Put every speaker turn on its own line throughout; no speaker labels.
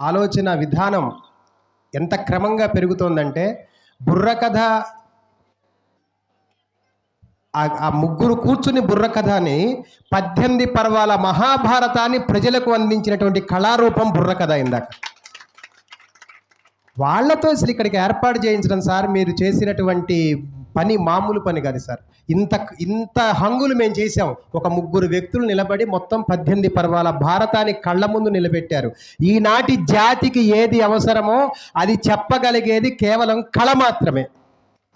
ఆలోచన విధానం ఎంత క్రమంగా పెరుగుతోందంటే బుర్రకథ ఆ- ముగ్గురు కూర్చుని బుర్రకథని పద్దెనిమిది పర్వాల మహాభారతాన్ని ప్రజలకు అందించినటువంటి కళారూపం బుర్రకథ ఇందాక. వాళ్ళతో అసలు ఇక్కడికి ఏర్పాటు చేయించడం సార్ మీరు చేసినటువంటి పని మామూలు పని కాదు సార్. ఇంత ఇంత హంగులు మేము చేసాం ఒక ముగ్గురు వ్యక్తులు నిలబడి మొత్తం పద్దెనిమిది పర్వాల భారతాన్ని కళ్ళ ముందు నిలబెట్టారు. ఈనాటి జాతికి ఏది అవసరమో అది చెప్పగలిగేది కేవలం కళ మాత్రమే.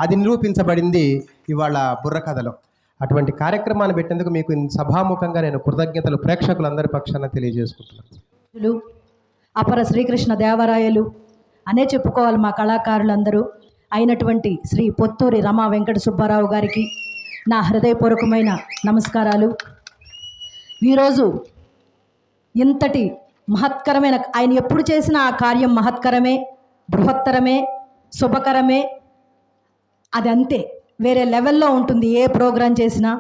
అది నిరూపించబడింది ఇవాళ బుర్రకథలో అటువంటి కార్యక్రమాన్ని పెట్టేందుకు మీకు సభాముఖంగా నేను కృతజ్ఞతలు ప్రేక్షకులందరి పక్షాన తెలియజేసుకుంటున్నాను
అపర శ్రీకృష్ణ దేవరాయలు అనే చెప్పుకోవాలి మా కళాకారులందరూ. అయినటువంటి శ్రీ పొత్తూరి రమా వెంకట సుబ్బారావు గారికి నా హృదయపూర్వకమైన నమస్కారాలు. ఈరోజు ఇంతటి మహత్కరమైన ఆయన ఎప్పుడు చేసిన ఆ కార్యం మహత్కరమే బృహత్తరమే శుభకరమే అది అంతే వేరే లెవెల్లో ఉంటుంది ఏ ప్రోగ్రాం చేసినా.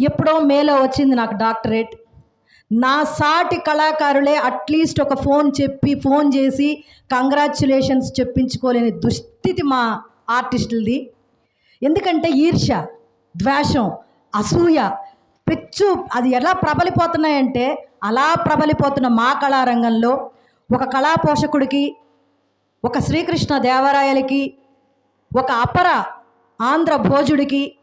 ఎప్పుడో మేలో వచ్చింది నాకు డాక్టరేట్. నా సాటి కళాకారులే అట్లీస్ట్ ఒక ఫోన్ చెప్పి ఫోన్ చేసి కంగ్రాచ్యులేషన్స్ చెప్పించుకోలేని దుస్థితి మా ఆర్టిస్టులది. ఎందుకంటే ఈర్ష ద్వేషం అసూయ పెచ్చు అది ఎలా ప్రబలిపోతున్నాయంటే అలా ప్రబలిపోతున్న మా కళారంగంలో ఒక కళా పోషకుడికి ఒక శ్రీకృష్ణ దేవరాయలకి ఒక అపర ఆంధ్ర భోజుడికి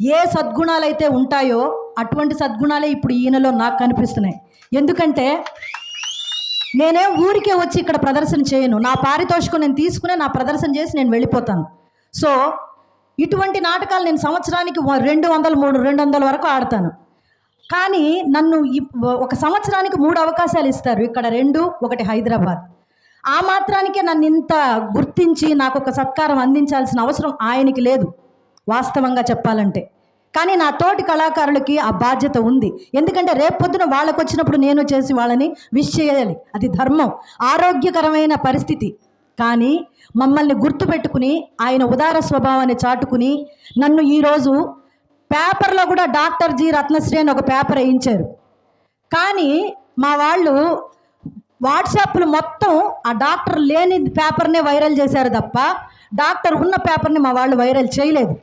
ఏ సద్గుణాలైతే ఉంటాయో అటువంటి సద్గుణాలే ఇప్పుడు ఈయనలో నాకు కనిపిస్తున్నాయి. ఎందుకంటే నేనే ఊరికే వచ్చి ఇక్కడ ప్రదర్శన చేయను. నా పారితోషికం నేను తీసుకునే నా ప్రదర్శన చేసి నేను వెళ్ళిపోతాను. సో ఇటువంటి నాటకాలు నేను సంవత్సరానికి రెండు వందలు మూడు రెండు వందల వరకు ఆడతాను. కానీ నన్ను ఒక సంవత్సరానికి మూడు అవకాశాలు ఇస్తారు. ఇక్కడ రెండు ఒకటి హైదరాబాద్. ఆ మాత్రానికే నన్ను ఇంత గుర్తించి నాకు ఒక సత్కారం అందించాల్సిన అవసరం ఆయనకి లేదు. వాస్తవంగా చెప్పాలంటే. కానీ నా తోటి కళాకారులకి ఆ బాధ్యత ఉంది. ఎందుకంటే రేపొద్దున వాళ్ళకు వచ్చినప్పుడు నేను చేసి వాళ్ళని విష్ చేయాలి. అది ధర్మం. ఆరోగ్యకరమైన పరిస్థితి. కానీ మమ్మల్ని గుర్తుపెట్టుకుని ఆయన ఉదార స్వభావాన్ని చాటుకుని నన్ను ఈరోజు పేపర్లో కూడా డాక్టర్ జి రత్నశ్రీ అని ఒక పేపర్ వేయించారు. కానీ మా వాళ్ళు వాట్సాప్లు మొత్తం ఆ డాక్టర్ లేని పేపర్నే వైరల్ చేశారు తప్ప డాక్టర్ ఉన్న పేపర్ని మా వాళ్ళు వైరల్ చేయలేదు.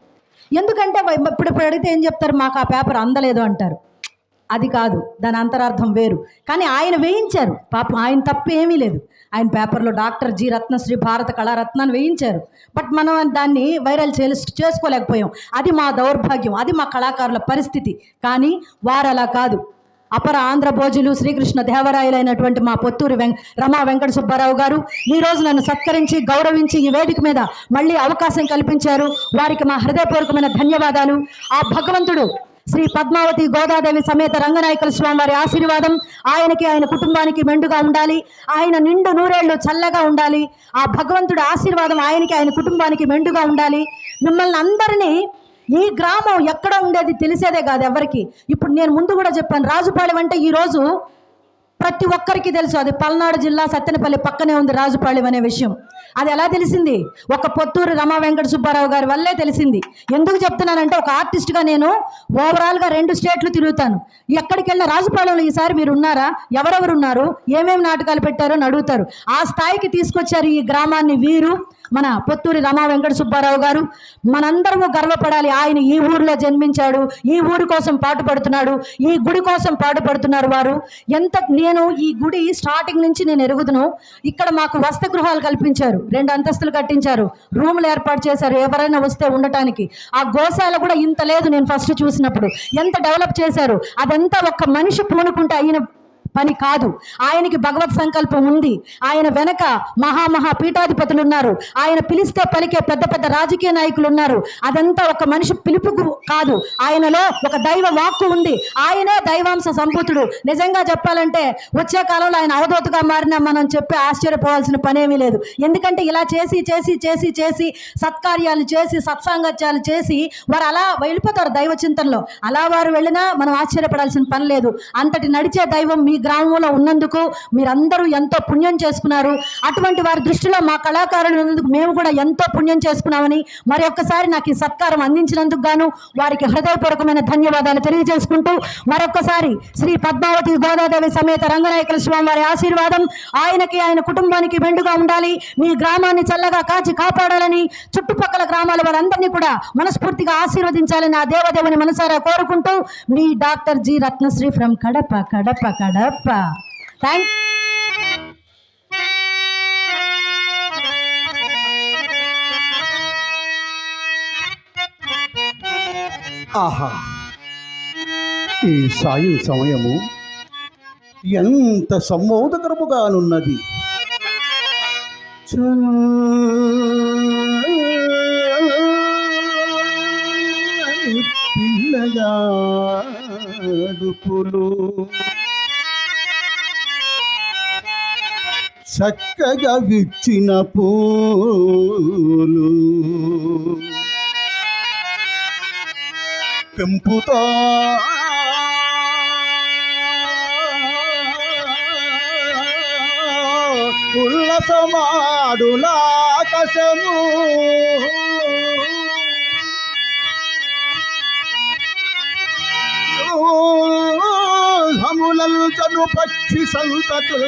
ఎందుకంటే ఇప్పుడు ఇప్పుడు అడిగితే ఏం చెప్తారు? మాకు ఆ పేపర్ అందలేదు అంటారు. అది కాదు దాని అంతరార్థం వేరు. కానీ ఆయన వేయించారు. పాపం ఆయన తప్పు ఏమీ లేదు. ఆయన పేపర్లో డాక్టర్ జి రత్నశ్రీ భారత కళారత్నాన్ని వేయించారు. బట్ మనం దాన్ని వైరల్ చే చేసుకోలేకపోయాం. అది మా దౌర్భాగ్యం. అది మా కళాకారుల పరిస్థితి. కానీ వారు అలా కాదు. అపర ఆంధ్ర భోజులు శ్రీకృష్ణ దేవరాయలైనటువంటి మా పొత్తూరు వెం రమా వెంకట సుబ్బారావు గారు. ఈరోజు రోజు నన్ను సత్కరించి గౌరవించి ఈ వేదిక మీద మళ్ళీ అవకాశం కల్పించారు. వారికి మా హృదయపూర్వకమైన ధన్యవాదాలు. ఆ భగవంతుడు శ్రీ పద్మావతి గోదాదేవి సమేత రంగనాయకుల స్వామి వారి ఆశీర్వాదం ఆయనకి ఆయన కుటుంబానికి మెండుగా ఉండాలి. ఆయన నిండు నూరేళ్ళు చల్లగా ఉండాలి. ఆ భగవంతుడి ఆశీర్వాదం ఆయనకి ఆయన కుటుంబానికి మెండుగా ఉండాలి. మిమ్మల్ని అందరినీ ఈ గ్రామం ఎక్కడ ఉండేది తెలిసేదే కాదు ఎవరికి. ఇప్పుడు నేను ముందు కూడా చెప్పాను రాజుపాళెం అంటే ఈరోజు ప్రతి ఒక్కరికి తెలుసు అది పల్నాడు జిల్లా సత్తెనపల్లి పక్కనే ఉంది రాజుపాళెం అనే విషయం. అది ఎలా తెలిసింది? ఒక పొత్తూరు రమా వెంకట సుబ్బారావు గారి వల్లే తెలిసింది. ఎందుకు చెప్తున్నానంటే ఒక ఆర్టిస్ట్గా నేను ఓవరాల్గా రెండు స్టేట్లు తిరుగుతాను. ఎక్కడికి వెళ్ళిన రాజుపాలెంలో ఈసారి మీరు ఉన్నారా? ఎవరెవరు ఉన్నారు? ఏమేమి నాటకాలు పెట్టారో అని అడుగుతారు. ఆ స్థాయికి తీసుకొచ్చారు ఈ గ్రామాన్ని వీరు. మన పొత్తూరి రమా వెంకట సుబ్బారావు గారు. మనందరము గర్వపడాలి ఆయన ఈ ఊరిలో జన్మించాడు ఈ ఊరి కోసం పాటుపడుతున్నాడు ఈ గుడి కోసం పాటుపడుతున్నారు వారు. ఎంత నేను ఈ గుడి స్టార్టింగ్ నుంచి నేను ఎరుగుదును ఇక్కడ మాకు వసతి గృహాలు కల్పించారు రెండు అంతస్తులు కట్టించారు రూములు ఏర్పాటు చేశారు ఎవరైనా వస్తే ఉండటానికి. ఆ గోశాల కూడా ఇంత లేదు నేను ఫస్ట్ చూసినప్పుడు. ఎంత డెవలప్ చేశారు అదంతా ఒక్క మనిషి పూనుకుంటే అయిన పని కాదు. ఆయనకి భగవత్ సంకల్పం ఉంది. ఆయన వెనక మహామహా పీఠాధిపతులు ఉన్నారు. ఆయన పిలిస్తే పలికే పెద్ద పెద్ద రాజకీయ నాయకులు ఉన్నారు. అదంతా ఒక మనిషి పిలుపుకు కాదు. ఆయనలో ఒక దైవ వాక్కు ఉంది. ఆయనే దైవాంశ సంభూతుడు నిజంగా చెప్పాలంటే వచ్చే కాలంలో ఆయన అవధూతగా మారినా మనం చెప్పి ఆశ్చర్యపోవాల్సిన పనేమీ లేదు. ఎందుకంటే ఇలా చేసి చేసి చేసి చేసి సత్కార్యాలు చేసి సత్సాంగత్యాలు చేసి వారు అలా వెళ్ళిపోతారు దైవ చింతనలో. అలా వారు వెళ్ళినా మనం ఆశ్చర్యపడాల్సిన పని లేదు. అంతటి నడిచే దైవం మీ గ్రామంలో ఉన్నందుకు మీరందరూ ఎంతో పుణ్యం చేసుకున్నారు. అటువంటి వారి దృష్టిలో మా కళాకారులు ఉన్నందుకు మేము కూడా ఎంతో పుణ్యం చేసుకున్నామని మరి ఒక్కసారి నాకు ఈ సత్కారం అందించినందుకు గాను వారికి హృదయపూర్వకమైన ధన్యవాదాలు తెలియజేసుకుంటూ మరొక్కసారి శ్రీ పద్మావతి గోదాదేవి సమేత రంగనాయకుల స్వామి వారి ఆశీర్వాదం ఆయనకి ఆయన కుటుంబానికి వెండుగా ఉండాలి. మీ గ్రామాన్ని చల్లగా కాచి కాపాడాలని చుట్టుపక్కల గ్రామాల వారందరినీ కూడా మనస్ఫూర్తిగా ఆశీర్వదించాలని ఆ దేవదేవుని మనసారా కోరుకుంటూ మీ doctor G Ratnasri from Kadapa Kadapa Kadapa. Thank
ఆహా. ఈ సాయం సమయము ఎంత సమ్మోదకరముగానున్నది చల్లని పిల్లగాడుపులు చక్కగా విచ్చిన పూలు పెంపుతో ఉల్లసమాడులాకసము చను పక్షి సంతతు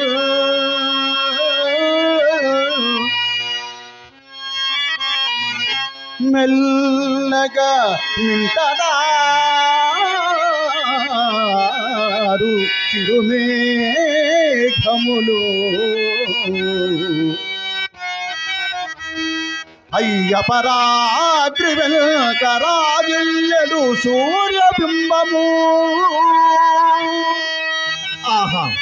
మెల్లగా నింటదారు చిరుమేఘములు. అయ్యపరాద్రి వెల్కరాజిల్లెడు సూర్యబింబము. ఆహా.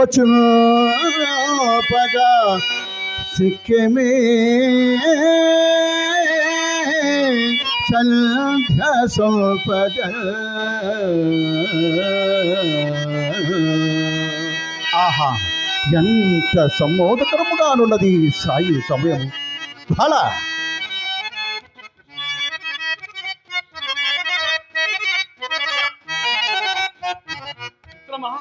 వచ్చుపగా సిక్కిమే. సంధ్య సోపద ఆహా ఎంత సమ్మోదకరముగానున్నది ఉన్నది సాయి సమయం. బల.
మిత్రమా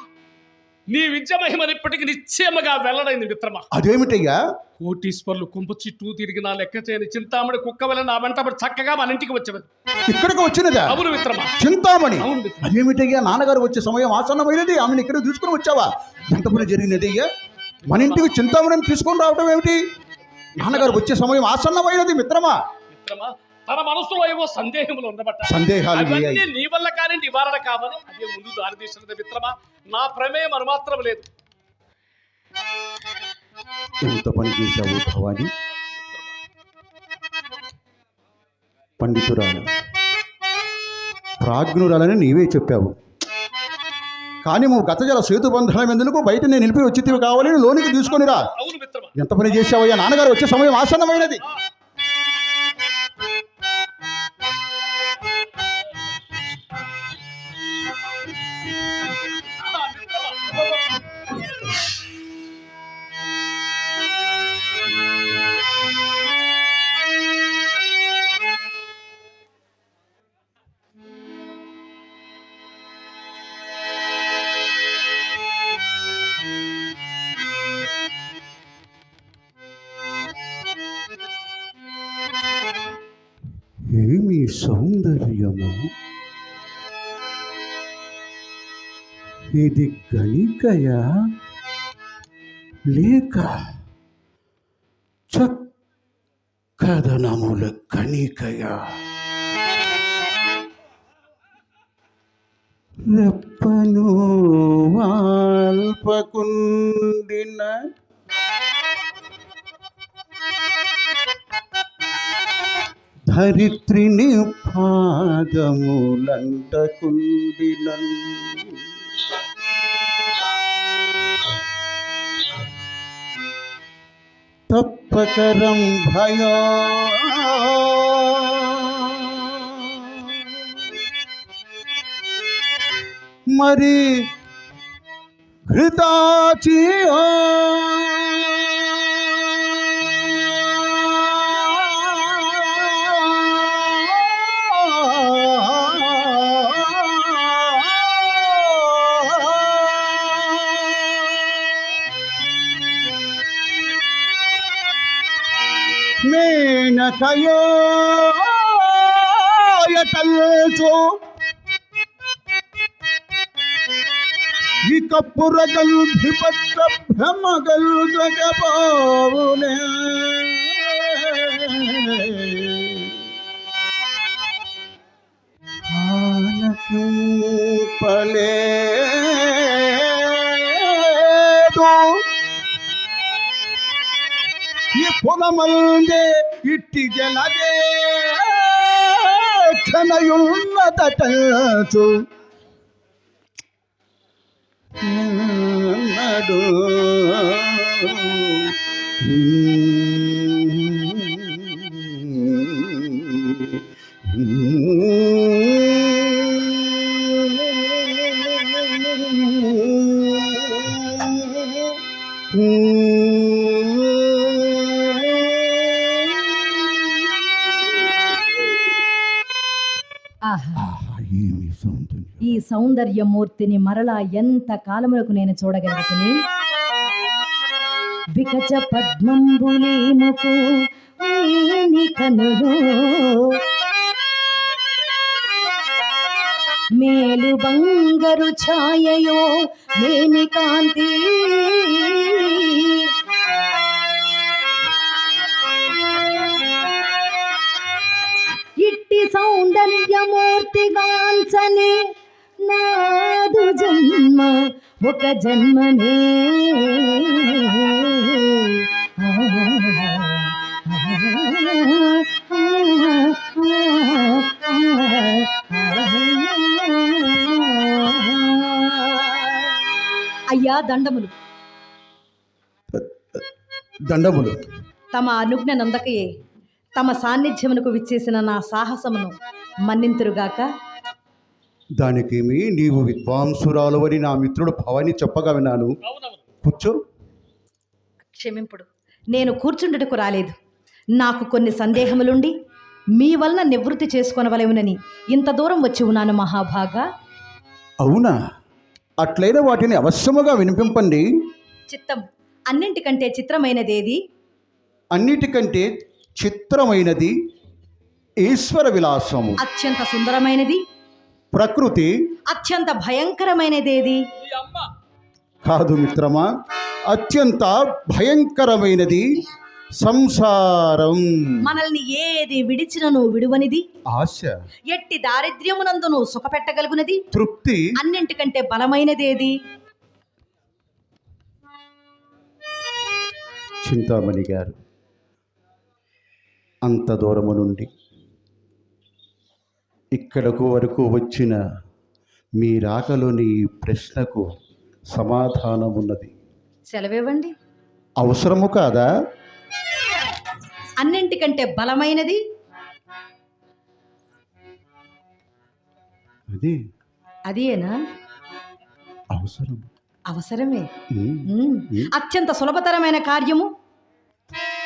నీ విద్య మహిమను ఇప్పటికి నిశ్చయముగా వెల్లడైంది మిత్రమా.
అదేమిటయ్యా?
కోటీశ్వర్లు కుంపు చుట్టూ తిరిగినా లెక్క చేయని చింతామణి కుక్క వల్ల నా వెంటబడి చక్కగా మన ఇంటికి వచ్చినది
ఇక్కడికి వచ్చినదా?
అవును మిత్రమా.
చింతామణి? అదేమిటయ్యా? నాన్నగారు వచ్చే సమయం ఆసన్నమైనది ఆమెను ఇక్కడ తీసుకుని వచ్చావా? ఎంత పని జరిగినది అయ్యా మన ఇంటికి చింతామణిని తీసుకొని రావడం ఏమిటి? నాన్నగారు వచ్చే సమయం ఆసన్నమైనది మిత్రమా.
మిత్రమా తన మనసులో ఏవో సందేహములు ఉండబట్ట.
సందేహాలు.
నీ వల్ల కానీ నివారణ కావాలి అదే ముందు దారి తీసినది మిత్రమా? నా ప్రమేయం అనుమాత్రం లేదు.
ఎంత పని చేశావు భవాని? పండితురాలు. ప్రాజ్ఞురాలని నీవే చెప్పావు. కానీ నువ్వు గత జల సేతు బంధనం ఎందుకు బయట నేను నిలిపి వచ్చితివి కావాలని లోనికి తీసుకొని రా.
అవును మిత్రమా.
ఎంత పని చేశావయ్యా? నాన్నగారు వచ్చే సమయం ఆసన్నమైనది. సౌందర్యము. ఇది గణికయా? లేక చక్కదనముల కణికయా రెప్పను వాల్పకుండిన ధరిత్రిని పాదములంటకుండినన్. తప్పకరం భయో. మరి ಶಯೋಯತಲ್ಸು ಕಪ್ಪುರಗಲ್ ಭಿಪಟ್ಟ ಭ್ರಮಗಲ್ पले ಪಲೇ ये फुल मल ఇట్టి జలదే క్షణయున్నదటచు నడు
ఆహా ఈ సౌందర్యమూర్తిని మరలా ఎంత కాలములకు నేను చూడగలుగుతుని? వికచ పద్మంబులేముకు మేలు బంగరు ఛాయయో లేని కాంతి. సౌందర్యమూర్తిగాంచని నాదు జన్మ ఒక జన్మనే అయ్యా దండములు
దండములు
తమ అనుజ్ఞ నందకయే తమ సాన్నిధ్యమునకు విచ్చేసిన నా సాహసమును మన్నింతురుగాక
దానికేమి? నీవు విద్వాంసురాలు అని నా మిత్రుడు భవాని చెప్పగా విన్నాను. కూర్చో.
క్షమింపుడు. నేను కూర్చుండుటకు రాలేదు. నాకు కొన్ని సందేహములుండి మీ వలన నివృత్తి చేసుకొనవలెమునని ఇంత దూరం వచ్చి ఉన్నాను మహాభాగా.
అవునా? అట్లయిన వాటిని అవశ్యముగా వినిపింపండి.
చిత్తం. అన్నింటికంటే చిత్రమైనదేది?
అన్నిటికంటే చిత్రమైనది ఈశ్వర విలాసము.
అత్యంత సుందరమైనది.
ప్రకృతి.
అత్యంత భయంకరమైనదేది?
కాదు మిత్రమా అత్యంత భయంకరమైనది సంసారం.
మనల్ని ఏది విడిచినను విడువనిది?
ఆశ.
ఎట్టి దారిద్ర్యమునందును సుఖపెట్టగలుగునది?
తృప్తి.
అన్నింటికంటే బలమైనదేది?
చింతామణి గారు. అంత దూరము నుండి. ఇక్కడకు వరకు వచ్చిన మీ రాకలోని ఈ ప్రశ్నకు సమాధానం ఉన్నది.
సెలవివ్వండి.
అవసరము కాదా?
అన్నింటికంటే బలమైనది?
అది.
అదేనా
అవసరం
అవసరమే. అత్యంత సులభతరమైన కార్యము.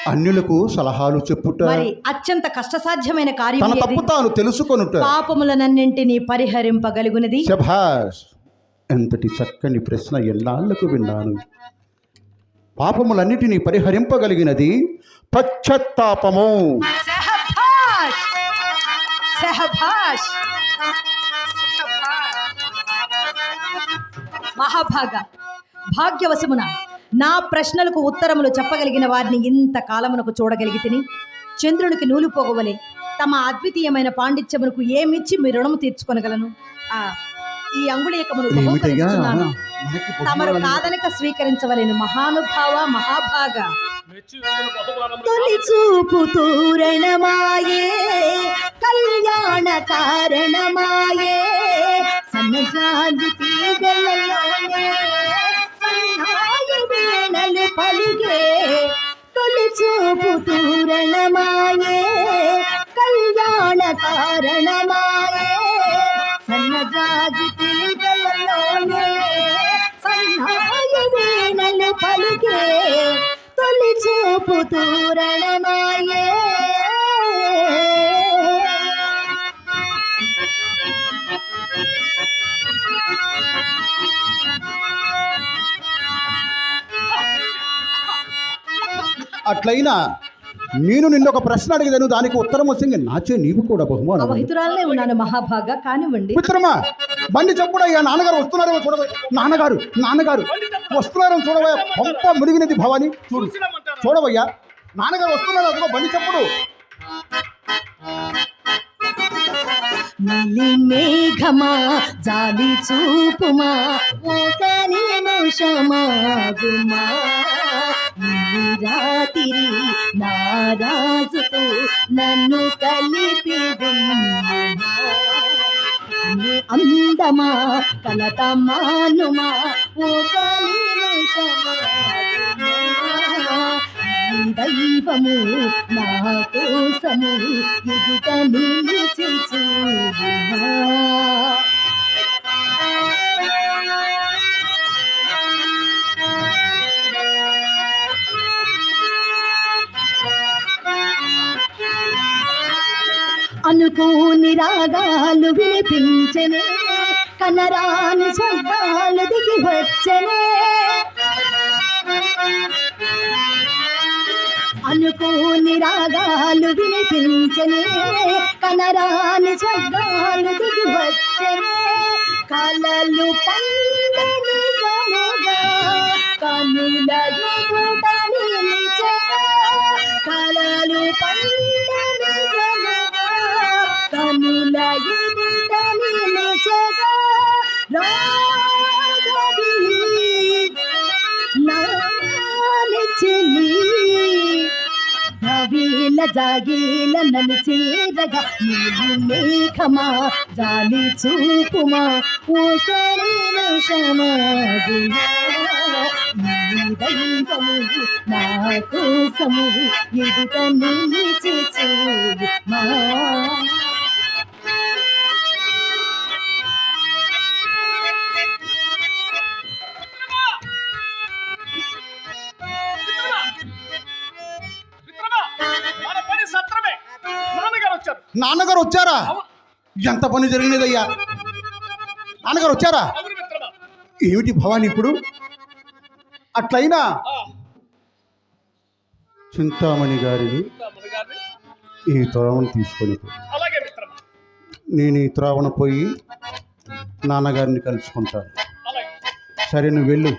అన్యులకు సలహాలు చెప్పుట
మరి అత్యంత కష్టసాధ్యమైన కార్యం
తన? తప్పు తాను తెలుసుకొనుట.
పాపములనన్నింటినీ పరిహరింపగలుగునది.
శభాష్ ఎంతటి చక్కని ప్రశ్న ఎన్నాళ్ళకు విన్నాను. పాపములన్నిటినీ పరిహరింపగలిగినది పశ్చత్తాపము.
సహభాష్ సహభాష్ మహాభాగ భాగ్యవశమున నా ప్రశ్నలకు ఉత్తరములు చెప్పగలిగిన వారిని ఇంత కాలమునకు చూడగలిగితిని. చంద్రునికి నూలు పోగవలే. తమ అద్వితీయమైన పాండిత్యమునకు ఏమిచ్చి మీ రుణము తీర్చుకొనగలను? ఆ ఈ అంగుళీకమును తమరు కాదనక స్వీకరించవలెను మహానుభావ మహాభాగ. తొలి చూపు తూరణమాయే కళ్యాణ కారణమాయే. వీణలు పలిగే తొలి చూపు తూరణమాయే కళ్యాణ కారణమాయే. సన్నజాజి తీగలలోనే సన్నాయి వీణలు పలిగే తొలి చూపు తూరణమాయే.
అట్లయినా నేను నిన్న ఒక ప్రశ్న అడిగేదాను దానికి ఉత్తరం వస్తుంది. నాచే నీవు కూడా బహుమానం
అవహితురాలనే ఉన్నాను మహాభాగా కానివ్వండి.
మిత్రమా బండి చెప్పుడయ్యా నాన్నగారు వస్తున్నారేమో చూడవే. నాన్నగారు నాన్నగారు వస్తున్నారేమో చూడవే. పంప మునిగినది భవాని చూడు? చూడవయ్యా నాన్నగారు వస్తున్నారు అదిగో బండి చెప్పుడు.
నీలి మేఘమా జాలి చూపుమా రాత్రి నారాజుతో నన్ను కలిపి అందమా కలత మానుమా ఒక దైవము నా కోసము ఎదుట నిలిచి చూడమా? అనుకోని రాగాలు వినిపించనే కనరాని స్వర్గాలు దిగి వచ్చనే. అనుకోని రాగాలు వినిపించనే కనరాని స్వర్గాలు దిగి వచ్చనే. కలలు పండని చేరగా నీవు మేఘమా జాలి చూపుమా ఒక దైవము నా కోసము ఎదుట నిలిచి
చూడు మా నాన్నగారు వచ్చారు?
ఎంత పని జరిగినదయ్యా? నాన్నగారు వచ్చారా? ఏమిటి భవాని ఇప్పుడు? అట్లయినా చింతామణి గారిని ఈ త్రోవను తీసుకొని నేను ఈ త్రోవను పోయి నాన్నగారిని కలుసుకుంటాను. సరే నువ్వు వెళ్ళు.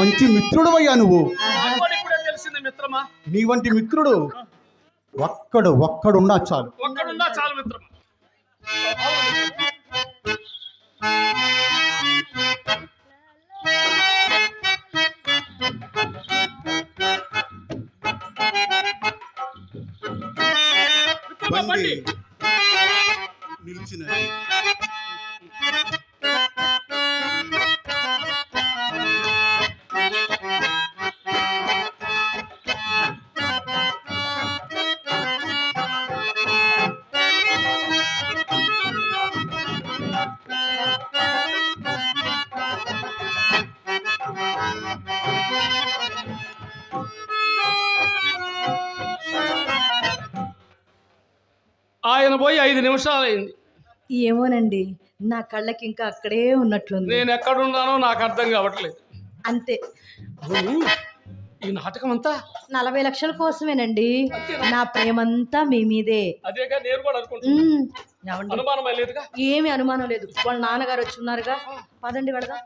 మంచి మిత్రుడు అయ్యా నువ్వు నీ వంటి మిత్రుడు ఒక్కడు ఒక్కడున్నా చాలు.
ఒక్కడున్నా చాలు మిత్రమా? మిత్రమా, బండి.
నిలిచిన
ఐదు నిమిషాలు అయింది
ఏమోనండి నా కళ్ళకి ఇంకా అక్కడే ఉన్నట్లుంది.
నేను ఎక్కడున్నానో నాకు అర్థం కావట్లేదు.
అంతే.
ఈ నాటకం అంతా?
నలభై లక్షల కోసమేనండి. నా ప్రేమంతా మీ మీదే.
అదేగా నేను కూడా అనుకుంటున్నాను
ఉమ్, ఏమండి?
అనుమానం లేదుగా?
ఏమి అనుమానం లేదు. వాళ్ళ నాన్నగారు వచ్చి ఉన్నారుగా. పదండి వెళదాం.